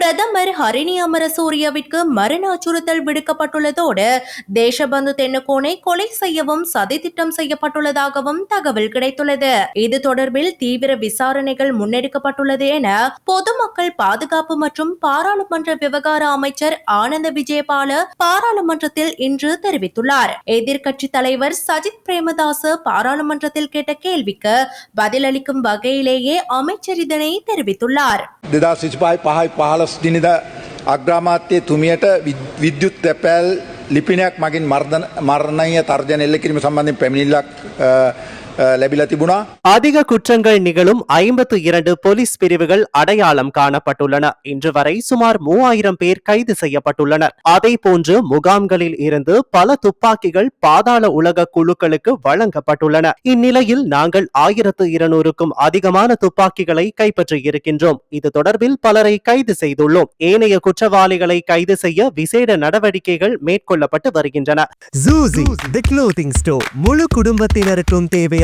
பிரதமர் ஹரிணி அமரசூரியவிற்கு மரண அச்சுறுத்தல் விடுக்கப்பட்டுள்ளதோடு தேசபந்து தென்னக்கோனை கொலை செய்யவும் சதித்திட்டம் செய்யப்பட்டுள்ளதாகவும் தகவல் கிடைத்துள்ளது. இது தொடர்பில் தீவிர விசாரணைகள் முன்னெடுக்கப்பட்டுள்ளது என பொதுமக்கள் பாதுகாப்பு மற்றும் பாராளுமன்ற விவகார அமைச்சர் ஆனந்த விஜயபால பாராளுமன்றத்தில் இன்று தெரிவித்துள்ளார். எதிர்க்கட்சி தலைவர் சஜித் பிரேமதாச பாராளுமன்றத்தில் கேட்ட கேள்விக்கு பதிலளிக்கும் வகையிலேயே அமைச்சர் இதனை தெரிவித்துள்ளார். පස්දිනිදා අග්‍රාමාත්‍යයේ තුමියට විද්‍යුත් තැපෑල් ලිපිනයක් මගින් මර්ධන මරණීය තර්ජන එල්ල කිරීම සම්බන්ධයෙන් පැමිණිල්ලක් ලැබිලා තිබුණා. அதிக குற்றங்கள் நிகழும் ஐம்பத்து இரண்டு போலீஸ் பிரிவுகள் அடையாளம் காணப்பட்டுள்ளன இன்று வரை சுமார் மூவாயிரம் பேர் கைது செய்யப்பட்டுள்ளனர் அதே போன்று முகாம்களில் இருந்து பல துப்பாக்கிகள் பாதாள உலக குழுக்களுக்கு வழங்கப்பட்டுள்ளன இந்நிலையில் நாங்கள் ஆயிரத்து இருநூறுக்கும் அதிகமான துப்பாக்கிகளை கைப்பற்றி இருக்கின்றோம் இது தொடர்பில் பலரை கைது செய்துள்ளோம் ஏனைய குற்றவாளிகளை கைது செய்ய விசேட நடவடிக்கைகள் மேற்கொள்ளப்பட்டு வருகின்றன ஜூசி தி க்ளோத்திங் ஸ்டோர் முழு குடும்பத்தினருக்கும் தேவையான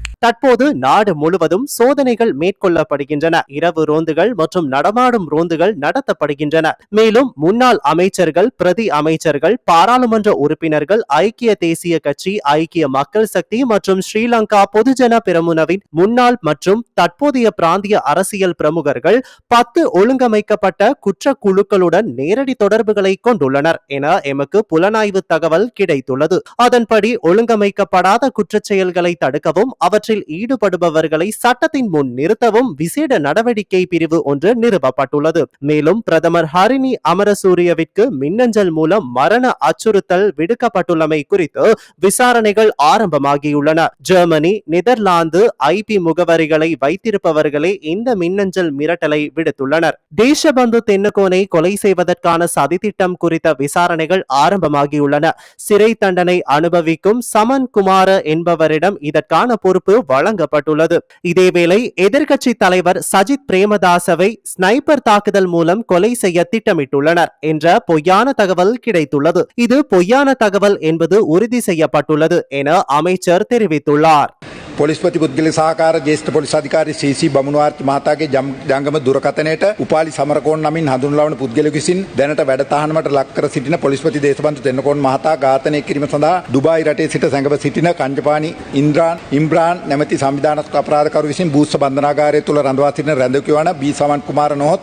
தற்போது நாடு முழுவதும் சோதனைகள் மேற்கொள்ளப்படுகின்றன. இரவு ரோந்துகள் மற்றும் நடமாடும் ரோந்துகள் நடத்தப்படுகின்றன. மேலும் முன்னாள் அமைச்சர்கள் பிரதி அமைச்சர்கள் பாராளுமன்ற உறுப்பினர்கள் ஐக்கிய தேசிய கட்சி ஐக்கிய மக்கள் சக்தி மற்றும் ஸ்ரீலங்கா பொதுஜன பிரமுனவின் முன்னாள் மற்றும் தற்போதைய பிராந்திய அரசியல் பிரமுகர்கள் பத்து ஒழுங்கமைக்கப்பட்ட குற்ற குழுக்களுடன் நேரடி தொடர்புகளை கொண்டுள்ளனர் என எமக்கு புலனாய்வு தகவல் கிடைத்துள்ளது. அதன்படி ஒழுங்கமைக்கப்படாத குற்றச்செயல்களை செயல்களை தடுக்கவும் அவற்றில் ஈடுபடுபவர்களை சட்டத்தின் முன் நிறுத்தவும் விசேட நடவடிக்கை பிரிவு ஒன்று நிறுவப்பட்டுள்ளது. மேலும் பிரதமர் ஹரிணி அமரசூரியவிற்கு மின்னஞ்சல் மூலம் மரண அச்சுறுத்தல் விடுக்கப்பட்டுள்ளமை குறித்து விசாரணைகள் ஆரம்பமாகியுள்ளன. ஜெர்மனி நெதர்லாந்து ஐபி முகவரிகளை வைத்திருப்பவர்களே இந்த மின்னஞ்சல் மிரட்டலை விடுத்துள்ளனர். தேசபந்து தென்னகோனை கொலை செய்வதற்கான சதித்திட்டம் குறித்த விசாரணைகள் ஆரம்பமாகியுள்ளன. சிறை தண்டனை அனுபவிக்கும் சமன் குமார என்பவரிடம் இதற்கான பொறுப்பு வழங்கப்பட்டுள்ளது. இதேவேளை எதிர்க்கட்சி தலைவர் சஜித் பிரேமதாசவை ஸ்னைப்பர் தாக்குதல் மூலம் கொலை செய்ய திட்டமிட்டுள்ளனர் என்ற பொய்யான தகவல் கிடைத்துள்ளது. இது பொய்யான தகவல் என்பது உறுதி செய்யப்பட்டுள்ளது என அமைச்சர் தெரிவித்துள்ளார். පොලිස්පති පුද්ගල සහකාර ජේෂ්ඨ පොලිස් අධිකාරී සීසී බමුණුවාර්ති මහතාගේ ජම්- ජංගම දුරකථනයට උපාලි සමරකෝන් නමින් හඳුන්වන පුද්ගලයෙකු විසින් දැනට වැඩතහනමට ලක්කර සිටින පොලිස්පති දේශබන්තු තෙන්නකෝන් මහතා ඝාතනය කිරීම සඳහා දුබායි රටේ සිට සැඟව සිටින කංජපානි ඉන්ද්‍රාන් ඉම්බ්‍රාන් නැමැති සංවිධානක අපරාධකරු විසින් බූස්ස බන්ධනාගාරය තුළ රඳවා සිටින රැඳවකු වන බී සමන් කුමාර නොහොත්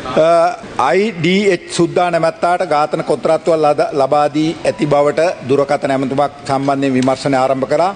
IDH සුද්දා නැමැත්තාට ඝාතන කොත්‍රාත්තුවල් ලද- ලබා දී ඇති බවට දුරකථන ඇමතුමක් සම්බන්ධයෙන් විමර්ශනය ආරම්භ කරා